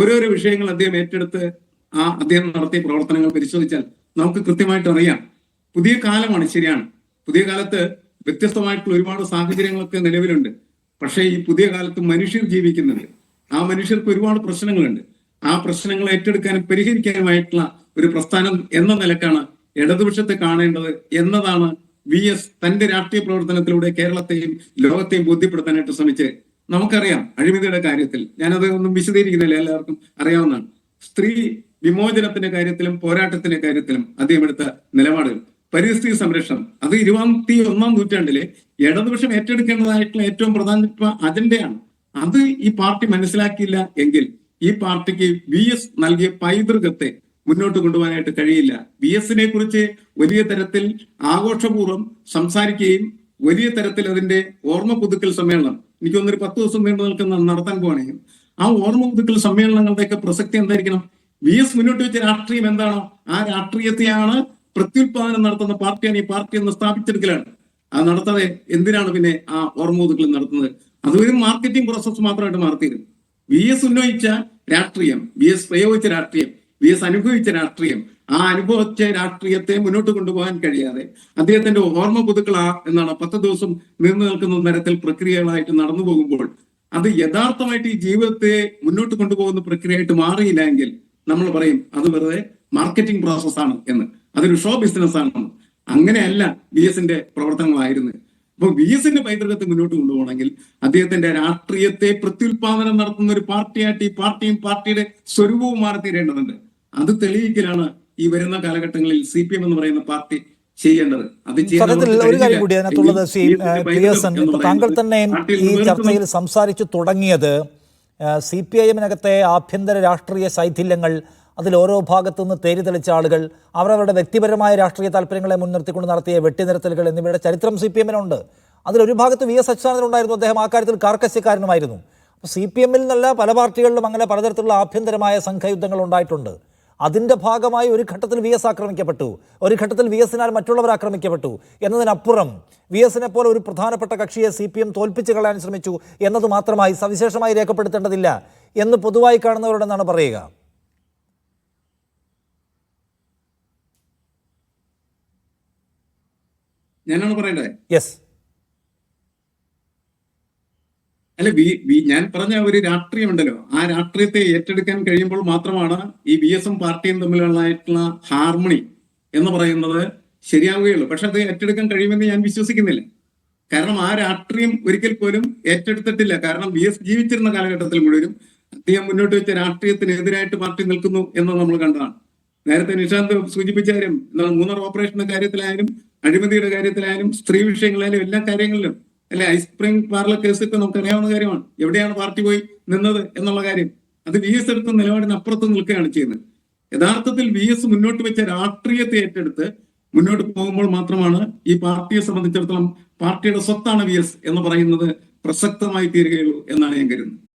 ഓരോരോ വിഷയങ്ങൾ അദ്ദേഹം ഏറ്റെടുത്ത് ആ അദ്ദേഹം നടത്തിയ പ്രവർത്തനങ്ങൾ പരിശോധിച്ചാൽ നമുക്ക് കൃത്യമായിട്ട് അറിയാം. പുതിയ കാലമാണ് ശരിയാണ്. പുതിയ കാലത്ത് വ്യത്യസ്തമായിട്ടുള്ള ഒരുപാട് സാഹചര്യങ്ങളൊക്കെ നിലവിലുണ്ട്. പക്ഷേ ഈ പുതിയ കാലത്ത് മനുഷ്യർ ജീവിക്കുന്നുണ്ട്. ആ മനുഷ്യർക്ക് ഒരുപാട് പ്രശ്നങ്ങളുണ്ട്. ആ പ്രശ്നങ്ങൾ ഏറ്റെടുക്കാനും പരിഹരിക്കാനുമായിട്ടുള്ള ഒരു പ്രസ്ഥാനം എന്ന നിലക്കാണ് ഇടതുപക്ഷത്തെ കാണേണ്ടത് എന്നതാണ് വി എസ് തന്റെ രാഷ്ട്രീയ പ്രവർത്തനത്തിലൂടെ കേരളത്തെയും ലോകത്തെയും ബോധ്യപ്പെടുത്താനായിട്ട് ശ്രമിച്ച് നമുക്കറിയാം അഴിമതിയുടെ കാര്യത്തിൽ. ഞാനത് ഒന്നും വിശദീകരിക്കുന്നില്ല എല്ലാവർക്കും അറിയാവുന്നതാണ്. സ്ത്രീ വിമോചനത്തിന്റെ കാര്യത്തിലും പോരാട്ടത്തിന്റെ കാര്യത്തിലും അദ്ദേഹം എടുത്ത നിലപാടുകൾ. പരിസ്ഥിതി സംരക്ഷണം. അത് ഇരുപത്തി ഒന്നാം നൂറ്റാണ്ടിലെ ഇടതുപക്ഷം ഏറ്റെടുക്കേണ്ടതായിട്ടുള്ള ഏറ്റവും പ്രധാനപ്പെട്ട അജണ്ടയാണ്. അത് ഈ പാർട്ടി മനസ്സിലാക്കിയില്ല എങ്കിൽ ഈ പാർട്ടിക്ക് വി എസ് നൽകിയ പൈതൃകത്തെ മുന്നോട്ട് കൊണ്ടുപോകാനായിട്ട് കഴിയില്ല. വി എസിനെ കുറിച്ച് വലിയ തരത്തിൽ ആഘോഷപൂർവം സംസാരിക്കുകയും വലിയ തരത്തിൽ അതിന്റെ ഓർമ്മ പുതുക്കൽ സമ്മേളനം എനിക്ക് തോന്നുന്നു ഒരു പത്ത് ദിവസം നീണ്ടു നിൽക്കുന്ന നടത്താൻ പോവാണെങ്കിൽ ആ ഓർമ്മ പുതുക്കൽ സമ്മേളനങ്ങളുടെയൊക്കെ പ്രസക്തി എന്തായിരിക്കണം? വി എസ് മുന്നോട്ട് വെച്ച രാഷ്ട്രീയം എന്താണോ? ആ രാഷ്ട്രീയത്തെയാണ് പ്രത്യുൽപാദനം നടത്തുന്ന പാർട്ടിയാണ് ഈ പാർട്ടി എന്ന് സ്ഥാപിച്ചെടുക്കലാണ്. അത് നടത്താതെ എന്തിനാണ് പിന്നെ ആ ഓർമ്മ പുതുക്കൽ നടത്തുന്നത്? അത് ഒരു മാർക്കറ്റിംഗ് പ്രോസസ് മാത്രമായിട്ട് മാറിത്തീരും. വി എസ് ഉന്നയിച്ച രാഷ്ട്രീയം വി എസ് പ്രയോഗിച്ച രാഷ്ട്രീയം വി എസ് അനുഭവിച്ച രാഷ്ട്രീയം ആ അനുഭവത്തെ രാഷ്ട്രീയത്തെ മുന്നോട്ട് കൊണ്ടുപോകാൻ കഴിയാതെ അദ്ദേഹത്തിന്റെ ഓർമ്മ പുതുക്കളാ എന്നാണ് പത്ത് ദിവസം നീണ്ടു നിൽക്കുന്ന തരത്തിൽ പ്രക്രിയകളായിട്ട് നടന്നു പോകുമ്പോൾ അത് യഥാർത്ഥമായിട്ട് ഈ ജീവിതത്തെ മുന്നോട്ട് കൊണ്ടുപോകുന്ന പ്രക്രിയയായിട്ട് മാറിയില്ല എങ്കിൽ നമ്മൾ പറയും അത് വെറുതെ മാർക്കറ്റിംഗ് പ്രോസസ്സാണ് എന്ന്. അതൊരു ഷോ ബിസിനസ് ആണ് അങ്ങനെയല്ല വി എസിന്റെ പ്രവർത്തനങ്ങളായിരുന്നു അപ്പൊ വി എസിന്റെ പൈതൃകത്തെ മുന്നോട്ട് കൊണ്ടുപോകണമെങ്കിൽ അദ്ദേഹത്തിന്റെ രാഷ്ട്രീയത്തെ പ്രത്യുൽപാദനം നടത്തുന്ന ഒരു പാർട്ടിയായിട്ട് ഈ പാർട്ടിയും പാർട്ടിയുടെ സ്വരൂപവും മാറി തീരേണ്ടതുണ്ട് അത് തെളിയിക്കലാണ് ഈ വരുന്ന കാലഘട്ടങ്ങളിൽ സി പി എം എന്ന് പറയുന്ന പാർട്ടി ചെയ്യേണ്ടത്. സത്യത്തിൽ ഒരു കാര്യം. കൂടി അതിനകത്തുള്ളത് പ്രിയസൻ താങ്കൾ തന്നെ ഈ ചർച്ചയിൽ സംസാരിച്ചു തുടങ്ങിയത് സി പി ഐ എമ്മിനകത്തെ ആഭ്യന്തര രാഷ്ട്രീയ ശൈഥില്യങ്ങൾ അതിൽ ഓരോ ഭാഗത്തു നിന്ന് തേരി തെളിച്ച ആളുകൾ അവരവരുടെ വ്യക്തിപരമായ രാഷ്ട്രീയ താല്പര്യങ്ങളെ മുൻനിർത്തിക്കൊണ്ട് നടത്തിയ വെട്ടിനിരത്തലുകൾ എന്നിവയുടെ ചരിത്രം സി പി എമ്മിനുണ്ട്. അതിലൊരു ഭാഗത്ത് വി എസ് അച്യുതാനന്ദൻ ഉണ്ടായിരുന്നു അദ്ദേഹം ആ കാര്യത്തിൽ കാർക്കശ്യക്കാരനുമായിരുന്നു. അപ്പോൾ സി പി എമ്മിൽ നിന്നല്ല പല പാർട്ടികളിലും അങ്ങനെ പലതരത്തിലുള്ള ആഭ്യന്തരമായ സംഘയുദ്ധങ്ങൾ ഉണ്ടായിട്ടുണ്ട്. അതിന്റെ ഭാഗമായി ഒരു ഘട്ടത്തിൽ വി എസ് ആക്രമിക്കപ്പെട്ടു. ഒരു ഘട്ടത്തിൽ വി എസിനാൽ മറ്റുള്ളവർ ആക്രമിക്കപ്പെട്ടു. എന്നതിനപ്പുറം വി എസിനെ പോലെ ഒരു പ്രധാനപ്പെട്ട കക്ഷിയെ സി പി എം തോൽപ്പിച്ച് കളയാൻ ശ്രമിച്ചു എന്നത് മാത്രമായി സവിശേഷമായി രേഖപ്പെടുത്തേണ്ടതില്ല എന്ന് പൊതുവായി കാണുന്നവരോടെന്നാണ് പറയുക? ഞാനാണ് പറയണ്ടേ യെസ് അല്ല വി ഞാൻ പറഞ്ഞ ഒരു രാഷ്ട്രീയമുണ്ടല്ലോ. ആ രാഷ്ട്രീയത്തെ ഏറ്റെടുക്കാൻ കഴിയുമ്പോൾ മാത്രമാണ് ഈ ബി എസും പാർട്ടിയും തമ്മിലുള്ളതായിട്ടുള്ള ഹാർമണി എന്ന് പറയുന്നത് ശരിയാവുകയുള്ളൂ. പക്ഷെ അത് ഏറ്റെടുക്കാൻ കഴിയുമെന്ന് ഞാൻ വിശ്വസിക്കുന്നില്ല. കാരണം ആ രാഷ്ട്രീയം ഒരിക്കൽ പോലും ഏറ്റെടുത്തിട്ടില്ല. കാരണം ബി എസ് ജീവിച്ചിരുന്ന കാലഘട്ടത്തിൽ മുഴുവനും അദ്ദേഹം മുന്നോട്ട് വെച്ച രാഷ്ട്രീയത്തിനെതിരായിട്ട് പാർട്ടി നിൽക്കുന്നു എന്ന് നമ്മൾ കണ്ടതാണ്. നേരത്തെ നിഷാന്ത് സൂചിപ്പിച്ച കാര്യം മൂന്നാർ ഓപ്പറേഷന്റെ കാര്യത്തിലായാലും അഴിമതിയുടെ കാര്യത്തിലായാലും സ്ത്രീ വിഷയങ്ങളായാലും എല്ലാ കാര്യങ്ങളിലും അല്ലെ? ഐസ് സ്പ്രിംഗ് പാർലർ കേസൊക്കെ നമുക്ക് അറിയാവുന്ന കാര്യമാണ്. എവിടെയാണ് പാർട്ടി പോയി നിന്നത് എന്നുള്ള കാര്യം. അത് വി എസ് എടുത്ത നിലപാടിന് അപ്പുറത്ത് നിൽക്കുകയാണ് ചെയ്യുന്നത്. യഥാർത്ഥത്തിൽ വി എസ് മുന്നോട്ട് വെച്ച രാഷ്ട്രീയത്തെ ഏറ്റെടുത്ത് മുന്നോട്ട് പോകുമ്പോൾ മാത്രമാണ് ഈ പാർട്ടിയെ സംബന്ധിച്ചിടത്തോളം പാർട്ടിയുടെ സ്വത്താണ് വി എസ് എന്ന് പറയുന്നത് പ്രസക്തമായി തീരുകയുള്ളൂ എന്നാണ് ഞാൻ കരുതുന്നത്.